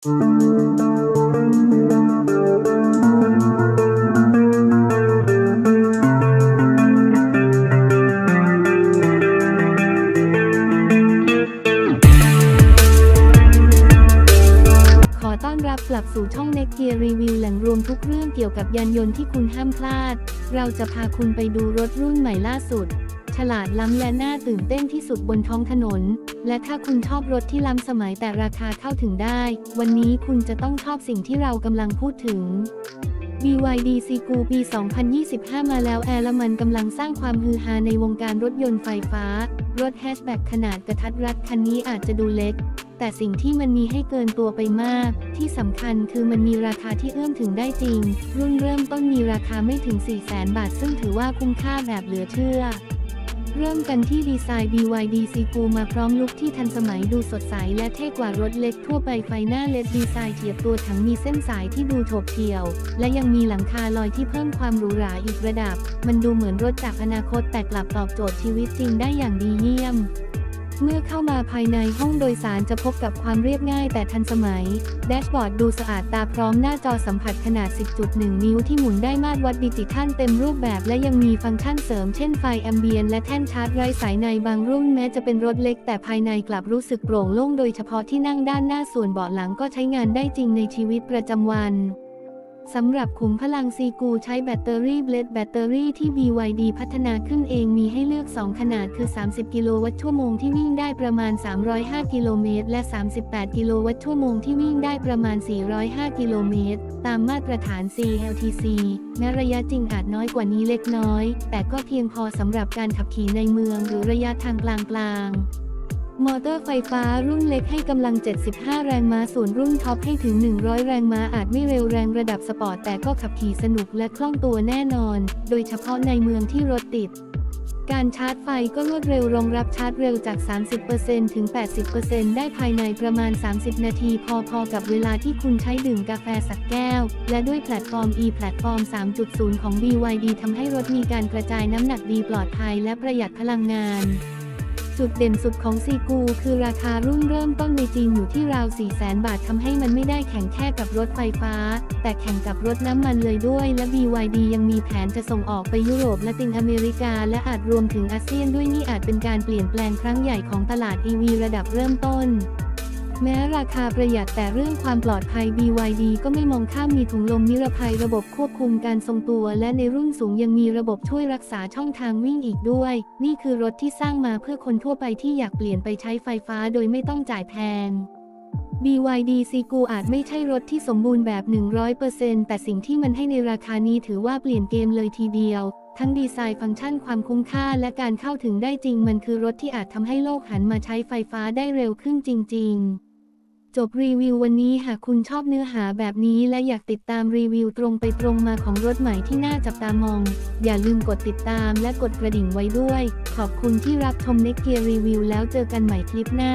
ขอต้อนรับกลับสู่ช่องเน็กเกียรีวิวแหล่งรวมทุกเรื่องเกี่ยวกับยานยนต์ที่คุณห้ามพลาด เราจะพาคุณไปดูรถรุ่นใหม่ล่าสุด ลาดล้ำและน่าตื่นเต้นที่สุดบนท้องถนน และถ้าคุณชอบรถที่ล้ำสมัยแต่ราคาเข้าถึงได้ วันนี้คุณจะต้องชอบสิ่งที่เรากำลังพูดถึง BYD c ีกูปี 2025 มาแล้วแอร์ละมันกำลังสร้างความฮือฮาในวงการรถยนต์ไฟฟ้า รถแฮชแบ็กขนาดกระทัดรัดคันนี้อาจจะดูเล็ก แต่สิ่งที่มันมีให้เกินตัวไปมาก ที่สำคัญคือมันมีราคาที่เอื้อมถึงได้จริง รุ่นเริ่มต้นมีราคาไม่ถึง 400,000 บาท ซึ่งถือว่าคุ้มค่าแบบเหลือเชื่อ เริ่มกันที่ดีไซน์ BYD c ีกูมาพร้อมลุคที่ทันสมัยดูสดใสและเท่กว่ารถเล็กทั่วไปไฟหน้าเลดดีไซน์เทียบตัวถังมีเส้นสายที่ดูโฉบเฉี่ยว และยังมีหลังคาลอยที่เพิ่มความหรูหราอีกระดับ มันดูเหมือนรถจากอนาคตแต่กลับตอบโจทย์ชีวิตจริงได้อย่างดีเยี่ยม เมื่อเข้ามาภายในห้องโดยสารจะพบกับความเรียบง่ายแต่ทันสมัย แดชบอร์ดดูสะอาดตาพร้อมหน้าจอสัมผัสขนาด 10.1 นิ้วที่หมุนได้มาตรวัดดิจิทัลเต็มรูปแบบและยังมีฟังก์ชันเสริมเช่นไฟแอมเบียนและแท่นชาร์จไร้สายในบางรุ่นแม้จะเป็นรถเล็กแต่ภายในกลับรู้สึกโปร่งโล่งโดยเฉพาะที่นั่งด้านหน้าส่วนเบาะหลังก็ใช้งานได้จริงในชีวิตประจำวัน สำหรับขุมพลังซีกูใช้แบตเตอรี่เบลดแบตเตอรี่ที่ BYD พัฒนาขึ้นเองมีให้เลือก 2 ขนาดคือ 30 กิโลวัตต์ชั่วโมงที่วิ่งได้ประมาณ 305 กิโลเมตร และ 38 กิโลวัตต์ชั่วโมงที่วิ่งได้ประมาณ 405 กิโลเมตร ตามมาตรฐาน CLTC แม้ระยะจริงอาจน้อยกว่านี้เล็กน้อย แต่ก็เพียงพอสำหรับการขับขี่ในเมืองหรือระยะทางกลางๆ มอเตอร์ไฟฟ้ารุ่นเล็กให้กำลัง 75 แรงม้า ส่วนรุ่นท็อปให้ถึง 100 แรงม้าอาจไม่เร็วแรงระดับสปอร์ต แต่ก็ขับขี่สนุกและคล่องตัวแน่นอน โดยเฉพาะในเมืองที่รถติด การชาร์จไฟก็รวดเร็วรองรับชาร์จเร็วจาก 30%ถึง 80%ได้ภายในประมาณ 30 นาทีพอๆกับเวลาที่คุณใช้ดื่มกาแฟสักแก้ว และด้วยแพลตฟอร์ม e แพลตฟอร์ม 3.0 ของ BYD ทำให้รถมีการกระจายน้ำหนักดีปลอดภัยและประหยัดพลังงาน จุดเด่นสุดของซีกูคือราคารุ่นเริ่มต้นในจีนอยู่ที่ราว 400,000บาททำให้มันไม่ได้แข่งแค่กับรถไฟฟ้า แต่แข่งกับรถน้ำมันเลยด้วย และ BYD ยังมีแผนจะส่งออกไปยุโรปและติงอเมริกา และอาจรวมถึงอาเซียนด้วยนี่อาจเป็นการเปลี่ยนแปลงครั้งใหญ่ของตลาด EV ระดับเริ่มต้น แม้ราคาประหยัดแต่เรื่องความปลอดภัย BYD ก็ไม่มองข้ามมีถุงลมนิรภัยระบบควบคุมการทรงตัว และในรุ่นสูงยังมีระบบช่วยรักษาช่องทางวิ่งอีกด้วย นี่คือรถที่สร้างมาเพื่อคนทั่วไปที่อยากเปลี่ยนไปใช้ไฟฟ้าโดยไม่ต้องจ่ายแพง BYD c ีกูอาจไม่ใช่รถที่สมบูรณ์แบบ 100%แต่สิ่งที่มันให้ในราคานี้ถือว่าเปลี่ยนเกมเลยทีเดียว ทั้งดีไซน์ฟังก์ชันความคุ้มค่าและการเข้าถึงได้จริงมันคือรถที่อาจทำให้โลกหันมาใช้ไฟฟ้าได้เร็วขึ้นจริง ๆ จบรีวิววันนี้หากคุณชอบเนื้อหาแบบนี้และอยากติดตามรีวิวตรงไปตรงมาของรถใหม่ที่น่าจับตามอง อย่าลืมกดติดตามและกดกระดิ่งไว้ด้วย ขอบคุณที่รับชมเน็กเกียรีวิวแล้วเจอกันใหม่คลิปหน้า